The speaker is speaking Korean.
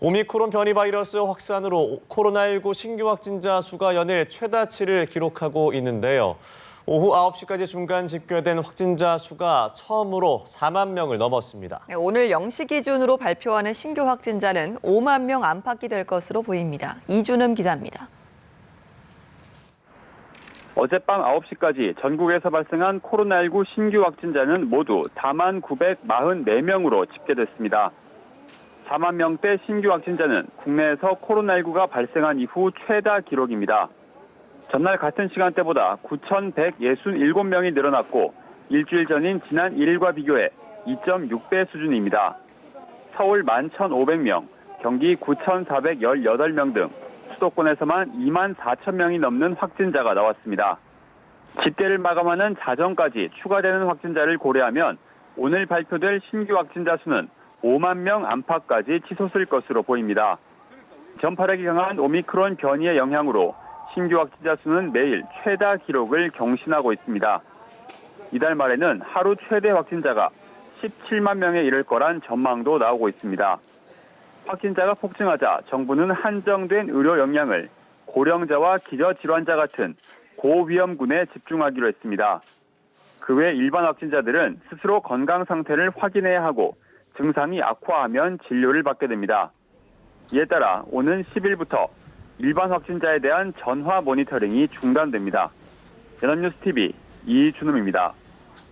오미크론 변이 바이러스 확산으로 코로나19 신규 확진자 수가 연일 최다치를 기록하고 있는데요. 오후 9시까지 중간 집계된 확진자 수가 처음으로 4만 명을 넘었습니다. 네, 오늘 0시 기준으로 발표하는 신규 확진자는 5만 명 안팎이 될 것으로 보입니다. 이준음 기자입니다. 어젯밤 9시까지 전국에서 발생한 코로나19 신규 확진자는 모두 4만 944명으로 집계됐습니다. 4만 명대 신규 확진자는 국내에서 코로나19가 발생한 이후 최다 기록입니다. 전날 같은 시간대보다 9,167명이 늘어났고 일주일 전인 지난 1일과 비교해 2.6배 수준입니다. 서울 11,500명, 경기 9,418명 등 수도권에서만 2만 4천 명이 넘는 확진자가 나왔습니다. 집계를 마감하는 자정까지 추가되는 확진자를 고려하면 오늘 발표될 신규 확진자 수는 5만 명 안팎까지 치솟을 것으로 보입니다. 전파력이 강한 오미크론 변이의 영향으로 신규 확진자 수는 매일 최다 기록을 경신하고 있습니다. 이달 말에는 하루 최대 확진자가 17만 명에 이를 거란 전망도 나오고 있습니다. 확진자가 폭증하자 정부는 한정된 의료 역량을 고령자와 기저질환자 같은 고위험군에 집중하기로 했습니다. 그 외 일반 확진자들은 스스로 건강 상태를 확인해야 하고 증상이 악화하면 진료를 받게 됩니다. 이에 따라 오는 10일부터 일반 확진자에 대한 전화 모니터링이 중단됩니다. 연합뉴스 TV 이준음입니다.